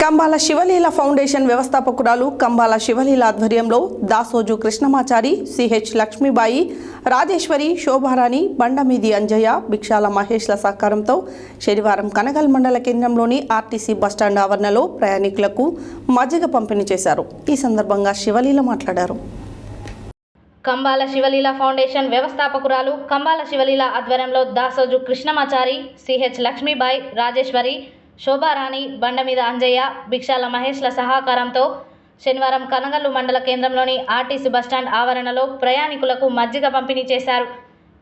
కంబాల శివలీల foundation వ్యవస్థాపకురాలు కంబాల శివలీల ఆధ్వర్యంలో Dasoju Krishnamachari CH Lakshmibai Rajeshwari Shobharani Bandamidi Anjaiah భిక్షాల మహేష్ల సహకారంతో శనివారం కనగల్ మండల కేంద్రంలోని ఆర్టీసీ బస్టాండ్ ఆవరణలో ప్రయాణికులకు మజ్జిగ పంపిణీ చేశారు. ఈ సందర్భంగా శివలీల మాట్లాడారు. కంబాల శివలీల ఫౌండేషన్ వ్యవస్థాపకురాలు కంబాల శివలీల ఆధ్వర్యంలో దాసోజు కృష్ణమాచారి సిహెచ్ లక్ష్మీబాయి రాజేశ్వరి శోభారాణి బండమీద అంజయ్య భిక్షాల మహేష్ల సహకారంతో శనివారం కనగల్లు మండల కేంద్రంలోని ఆర్టీసీ బస్టాండ్ ఆవరణలో ప్రయాణికులకు మజ్జిగ పంపిణీ చేశారు.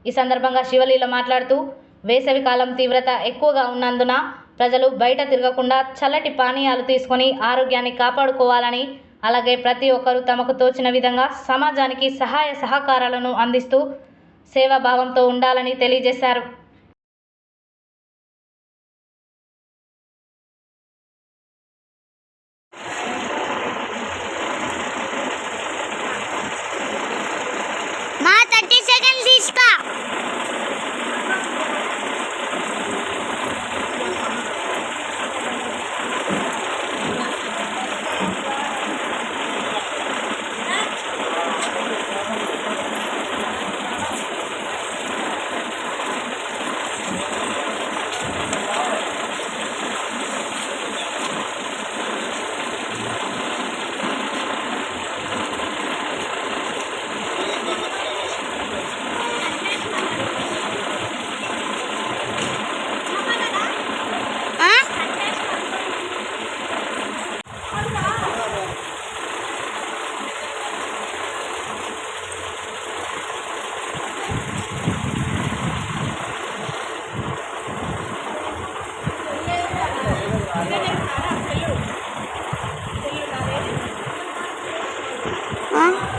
ఈ సందర్భంగా శివలీల మాట్లాడుతూ వేసవి కాలం తీవ్రత ఎక్కువగా ఉన్నందున ప్రజలు బయట తిరగకుండా చల్లటి పానీయాలు తీసుకొని ఆరోగ్యాన్ని కాపాడుకోవాలని అలాగే ప్రతి ఒక్కరూ తమకు తోచిన విధంగా సమాజానికి సహాయ సహకారాలను అందిస్తూ సేవాభావంతో ఉండాలని తెలియజేశారు. seconds is stop.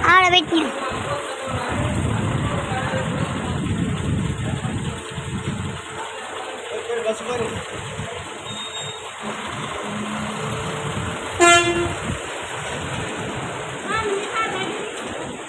ఆడబెట్టిన బస్సు మరి